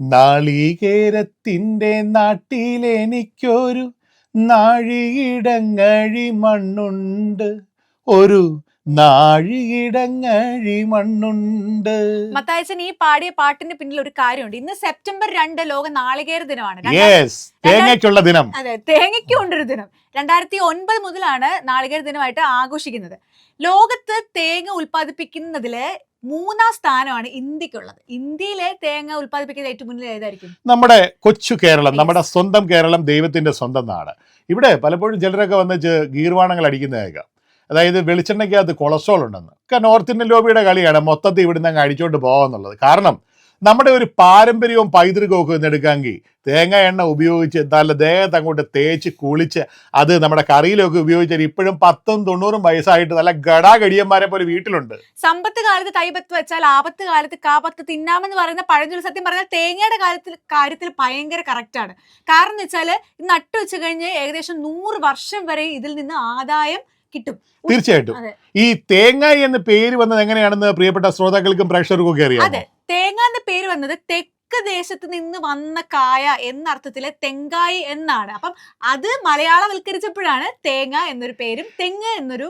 നാളികേരത്തിന്റെ നാട്ടിലെനിക്കൊരു നാഴിയിടങ്ങഴി മണ്ണുണ്ട്. ഒരു നാഴിയിടങ്ങഴി മണ്ണുണ്ട്. മത്തായച്ചൻ ഈ പാടിയ പാട്ടിന് പിന്നിൽ ഒരു കാര്യമുണ്ട്. ഇന്ന് സെപ്റ്റംബർ രണ്ട് ലോക നാളികേര ദിനമാണ്. യെസ് തേങ്ങയ്ക്കുള്ള ദിനം. അതെ തേങ്ങയ്ക്ക് കൊണ്ടൊരു ദിനം. രണ്ടായിരത്തി ഒൻപത് മുതലാണ് നാളികേര ദിനമായിട്ട് ആഘോഷിക്കുന്നത്. ലോകത്ത് തേങ്ങ ഉൽപ്പാദിപ്പിക്കുന്നതിൽ മൂന്നാം സ്ഥാനമാണ് ഇന്ത്യക്കുള്ളത്. ഇന്ത്യയിലെ തേങ്ങ ഉൽപ്പാദിപ്പിക്കുന്ന ഏറ്റവും മുന്നിൽ ഏതായിരിക്കും? നമ്മുടെ കൊച്ചു കേരളം നമ്മുടെ സ്വന്തം കേരളം ദൈവത്തിന്റെ സ്വന്തം നാട്. ഇവിടെ പലപ്പോഴും ചിലരൊക്കെ വന്ന് ഗീർവാണങ്ങൾ അടിക്കുന്നതായിരിക്കാം. അതായത് വെളിച്ചെണ്ണയ്ക്കകത്ത് കൊളസ്ട്രോൾ ഉണ്ടെന്ന്. നോർത്ത് ഇന്ത്യൻ ലോബിയുടെ കളിയാണ് മൊത്തത്തിൽ ഇവിടുന്ന് അങ്ങ് അടിച്ചോണ്ട് പോകാന്നുള്ളത് കാരണം നമ്മുടെ ഒരു പാരമ്പര്യവും പൈതൃകവും ഒക്കെ ഒന്ന് എടുക്കാമെങ്കിൽ തേങ്ങ എണ്ണ ഉപയോഗിച്ച് നല്ല ദേഹത്ത് അങ്ങോട്ട് തേച്ച് കുളിച്ച് അത് നമ്മുടെ കറിയിലൊക്കെ ഉപയോഗിച്ചാൽ ഇപ്പോഴും പത്തും തൊണ്ണൂറും വയസ്സായിട്ട് നല്ല ഗടാഗടിയന്മാരെ പോലെ വീട്ടിലുണ്ട്. സമ്പത്ത് കാലത്ത് കൈപത്ത് വെച്ചാൽ ആപത്ത് കാലത്ത് കാപത്ത് തിന്നാമെന്ന് പറയുന്ന പഴഞ്ചൊരു സത്യം പറഞ്ഞാൽ തേങ്ങയുടെ കാര്യത്തിൽ കാര്യത്തിൽ ഭയങ്കര കറക്റ്റ് ആണ്. കാരണം എന്ന് വെച്ചാൽ നട്ടു വെച്ച് കഴിഞ്ഞ് ഏകദേശം നൂറ് വർഷം വരെ ഇതിൽ നിന്ന് ആദായം കിട്ടും. തീർച്ചയായിട്ടും. ഈ തേങ്ങ എന്ന് പേര് വന്നത് എങ്ങനെയാണെന്ന് പ്രിയപ്പെട്ട ശ്രോതാക്കൾക്കും പ്രേക്ഷകർക്കും ഒക്കെ അറിയാം അതെ. തേങ്ങ പേര് വന്നത് തെക്ക് ദേശത്ത് നിന്ന് വന്ന കായ എന്ന അർത്ഥത്തിലെ തെങ്കായി എന്നാണ്. അപ്പം അത് മലയാളവൽക്കരിച്ചപ്പോഴാണ് തേങ്ങ എന്നൊരു പേരും തെങ്ങ് എന്നൊരു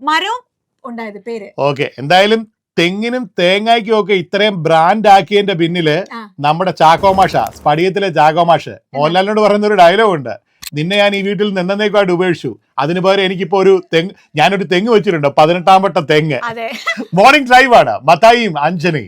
മരവും ഉണ്ടായത് പേര്. ഓക്കെ എന്തായാലും തെങ്ങിനും തേങ്ങയ്ക്കും ഒക്കെ ഇത്രയും ബ്രാൻഡ് ആക്കിയതിന്റെ പിന്നിൽ നമ്മുടെ ചാക്കോമാഷ സ്പടിയത്തിലെ ചാക്കോമാഷ് മോഹൻലാലിനോട് പറയുന്ന ഒരു ഡയലോഗ് ഉണ്ട്. നിന്നെ ഞാൻ ഈ വീട്ടിൽ നിന്നേക്കുമായിട്ട് ഉപേക്ഷിച്ചു. അതിന് പകരം എനിക്കിപ്പോ ഒരു തെങ്ങ് ഞാനൊരു തെങ്ങ് വെച്ചിട്ടുണ്ട് പതിനെട്ടാം വട്ട തെങ്ങ്. മോർണിംഗ് ഡ്രൈവ് ആണ്. മത്തായിയും അഞ്ജനയും.